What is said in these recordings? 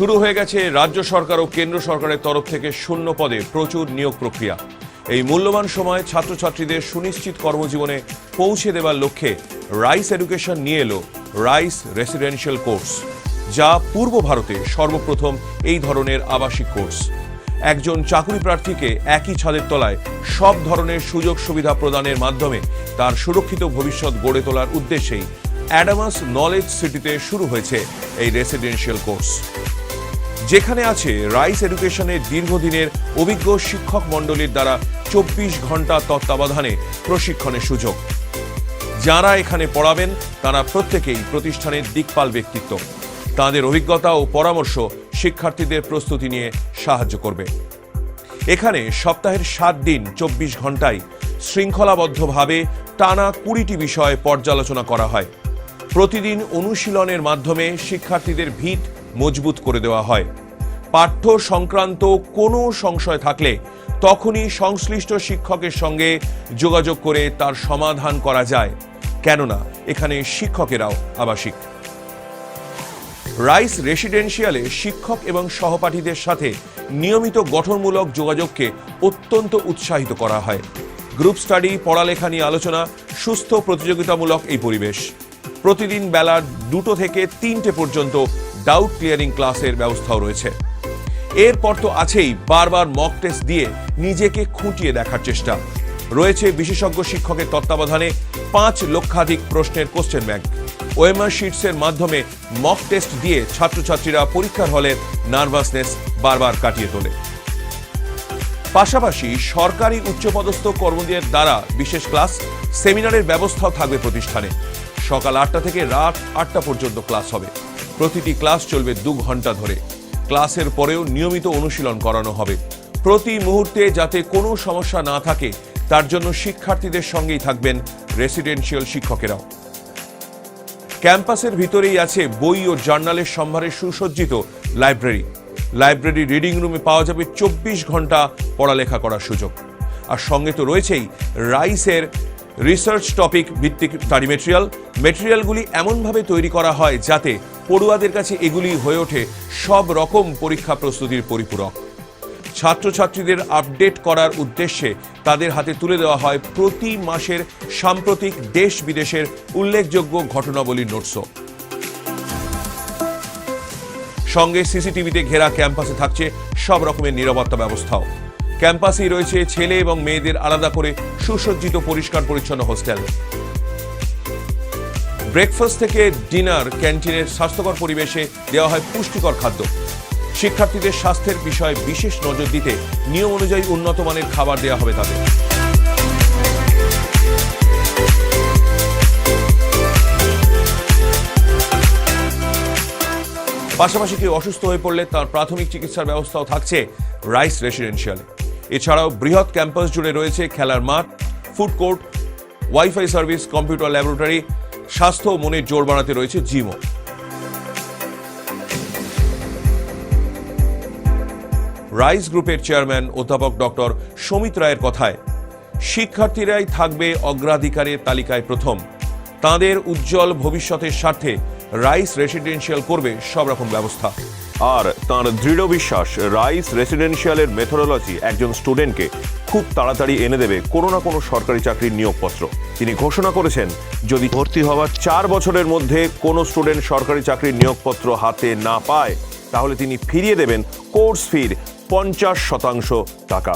শুরু হয়ে গেছে রাজ্য সরকার ও কেন্দ্র সরকারের তরফ থেকে শূন্য পদে প্রচুর নিয়োগ প্রক্রিয়া। এই মূল্যবান সময় ছাত্রছাত্রীদের সুনিশ্চিত কর্মজীবনে পৌঁছে দেওয়ার লক্ষ্যে রাইস এডুকেশন নিয়ে এলো রাইস রেসিডেন্সিয়াল কোর্স, যা পূর্ব ভারতে সর্বপ্রথম এই ধরনের আবাসিক কোর্স। একজন চাকরি প্রার্থীকে একই ছাদের তলায় সব ধরনের সুযোগ সুবিধা প্রদানের মাধ্যমে তার সুরক্ষিত ভবিষ্যৎ গড়ে তোলার উদ্দেশ্যেই অ্যাডামাস নলেজ সিটিতে শুরু হয়েছে এই রেসিডেন্সিয়াল কোর্স। যেখানে আছে রাইস এডুকেশনের দীর্ঘদিনের অভিজ্ঞ শিক্ষক মণ্ডলীর দ্বারা চব্বিশ ঘণ্টা তত্ত্বাবধানে প্রশিক্ষণের সুযোগ। যারা এখানে পড়াবেন, তারা প্রত্যেকেই প্রতিষ্ঠানের দিকপাল ব্যক্তিত্ব। তাদের অভিজ্ঞতা ও পরামর্শ শিক্ষার্থীদের প্রস্তুতি নিয়ে সাহায্য করবে। এখানে সপ্তাহের সাত দিন চব্বিশ ঘন্টায় শৃঙ্খলাবদ্ধভাবে টানা কুড়িটি বিষয় পর্যালোচনা করা হয়। প্রতিদিন অনুশীলনের মাধ্যমে শিক্ষার্থীদের ভিত মজবুত করে দেওয়া হয়। পাঠ্য সংক্রান্ত কোনো সংশয় থাকলে তখনই সংশ্লিষ্ট শিক্ষকের সঙ্গে যোগাযোগ করে তার সমাধান করা যায়। কেননা, এখানে শিক্ষকেরাও আবাসিক। রাইস রেসিডেন্সিয়ালে শিক্ষক এবং সহপাঠীদের সাথে নিয়মিত গঠনমূলক যোগাযোগকে অত্যন্ত উৎসাহিত করা হয়। গ্রুপ স্টাডি, পড়ালেখা নিয়ে আলোচনা, সুস্থ প্রতিযোগিতামূলক এই পরিবেশ। প্রতিদিন বেলা দুটো থেকে তিনটে পর্যন্ত ডাউট ক্লিয়ারিং ক্লাসের ব্যবস্থাও রয়েছে। এরপর তো আছেই বারবার মক টেস্ট দিয়ে নিজেকে খুঁটিয়ে দেখার চেষ্টা। রয়েছে বিশেষজ্ঞ শিক্ষকের তত্ত্বাবধানে পাঁচ লক্ষাধিক প্রশ্নের কোশ্চেন ব্যাংক ওএমআর শিটসের মাধ্যমে মক টেস্ট দিয়ে ছাত্রছাত্রীরা পরীক্ষার হলে নার্ভাসনেস বারবার কাটিয়ে তোলে। পাশাপাশি সরকারি উচ্চপদস্থ কর্মীদের দ্বারা বিশেষ ক্লাস, সেমিনারের ব্যবস্থাও থাকবে প্রতিষ্ঠানে। সকাল আটটা থেকে রাত আটটা পর্যন্ত ক্লাস হবে। প্রতিটি ক্লাস চলবে দু ঘণ্টা ধরে। ক্লাসের পরেও নিয়মিত অনুশীলন করানো হবে। প্রতি মুহূর্তে যাতে কোনো সমস্যা না থাকে, তার জন্য শিক্ষার্থীদের সঙ্গেই থাকবেন রেসিডেন্সিয়াল শিক্ষকেরাও। ক্যাম্পাসের ভিতরেই আছে বই ও জার্নালের সম্ভারে সুসজ্জিত লাইব্রেরি। লাইব্রেরি রিডিং রুমে পাওয়া যাবে চব্বিশ ঘণ্টা পড়ালেখা করার সুযোগ। আর সঙ্গে তো রয়েছেই রাইসের রিসার্চ টপিক ভিত্তিক স্টাডি মেটেরিয়াল মেটেরিয়ালগুলি এমনভাবে তৈরি করা হয় যাতে পড়ুয়াদের কাছে এগুলি হয়ে ওঠে সব রকম পরীক্ষা প্রস্তুতির পরিপূরক। ছাত্রছাত্রীদের আপডেট করার উদ্দেশ্যে তাদের হাতে তুলে দেওয়া হয় প্রতি মাসের সাম্প্রতিক দেশ বিদেশের উল্লেখযোগ্য ঘটনাবলীর নোটসও। সঙ্গে সিসিটিভিতে ঘেরা ক্যাম্পাসে থাকছে সব রকমের নিরাপত্তা ব্যবস্থাও। ক্যাম্পাসেই রয়েছে ছেলে এবং মেয়েদের আলাদা করে সুসজ্জিত পরিষ্কার পরিচ্ছন্ন হোস্টেল। ব্রেকফাস্ট থেকে ডিনার ক্যান্টিনের স্বাস্থ্যকর পরিবেশে দেওয়া হয় পুষ্টিকর খাদ্য। শিক্ষার্থীদের স্বাস্থ্যের বিষয়ে বিশেষ নজর দিতে নিয়ম অনুযায়ী উন্নত মানের খাবার দেওয়া হবে তাদের। পাশাপাশি কেউ অসুস্থ হয়ে পড়লে তার প্রাথমিক চিকিৎসার ব্যবস্থাও থাকছে রাইস রেসিডেন্সিয়ালে। এছাড়াও বৃহৎ ক্যাম্পাস জুড়ে রয়েছে খেলার মাঠ, food court, wifi service, computer laboratory স্বাস্থ্য ও মনের জোর বাড়াতে রয়েছে জিমও। রাইস গ্রুপের চেয়ারম্যান অধ্যাপক ডক্টর সমিত রায়ের কথায়, শিক্ষার্থীরাই থাকবে অগ্রাধিকারের তালিকায় প্রথম। তাদের উজ্জ্বল ভবিষ্যতের স্বার্থে রাইস রেসিডেন্সিয়াল করবে সব রকম ব্যবস্থা। আর তার দৃঢ় বিশ্বাস, রাইস রেসিডেন্সিয়ালের মেথোডোলজি একজন স্টুডেন্টকে খুব তাড়াতাড়ি এনে দেবে কোনো না কোনো সরকারি চাকরির নিয়োগপত্র। তিনি ঘোষণা করেছেন, যদি ভর্তি হওয়ার চার বছরের মধ্যে কোনো স্টুডেন্ট সরকারি চাকরির নিয়োগপত্র হাতে না পায়, তাহলে তিনি ফিরিয়ে দেবেন কোর্স ফির পঞ্চাশ শতাংশ টাকা।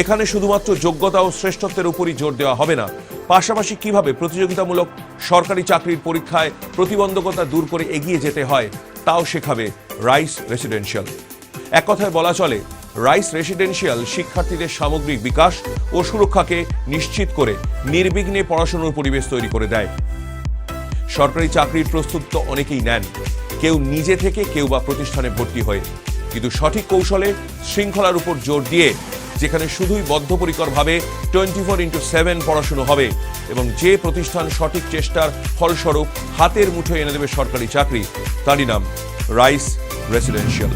এখানে শুধুমাত্র যোগ্যতা ও শ্রেষ্ঠত্বের উপরই জোর দেওয়া হবে না, পাশাপাশি কীভাবে প্রতিযোগিতামূলক সরকারি চাকরির পরীক্ষায় প্রতিবন্ধকতা দূর করে এগিয়ে যেতে হয়, তাও শেখাবে রাইস রেসিডেন্সিয়াল এক কথায় বলা চলে, রাইস রেসিডেন্সিয়াল শিক্ষার্থীদের সামগ্রিক বিকাশ ও সুরক্ষাকে নিশ্চিত করে নির্বিঘ্নে পড়াশোনার পরিবেশ তৈরি করে দেয়। সরকারি চাকরির প্রস্তুত তো অনেকেই নেন, কেউ নিজে থেকে, কেউ বা প্রতিষ্ঠানে ভর্তি হয়ে। কিন্তু সঠিক কৌশলে শৃঙ্খলার উপর জোর দিয়ে, যেখানে শুধুই বদ্ধপরিকরভাবে টোয়েন্টি ফোর ইন্টু সেভেন পড়াশুনো হবে এবং যে প্রতিষ্ঠান সঠিক চেষ্টার ফলস্বরূপ হাতের মুঠোয় এনে দেবে সরকারি চাকরি, তারই নাম রাইস রেসিডেন্সিয়াল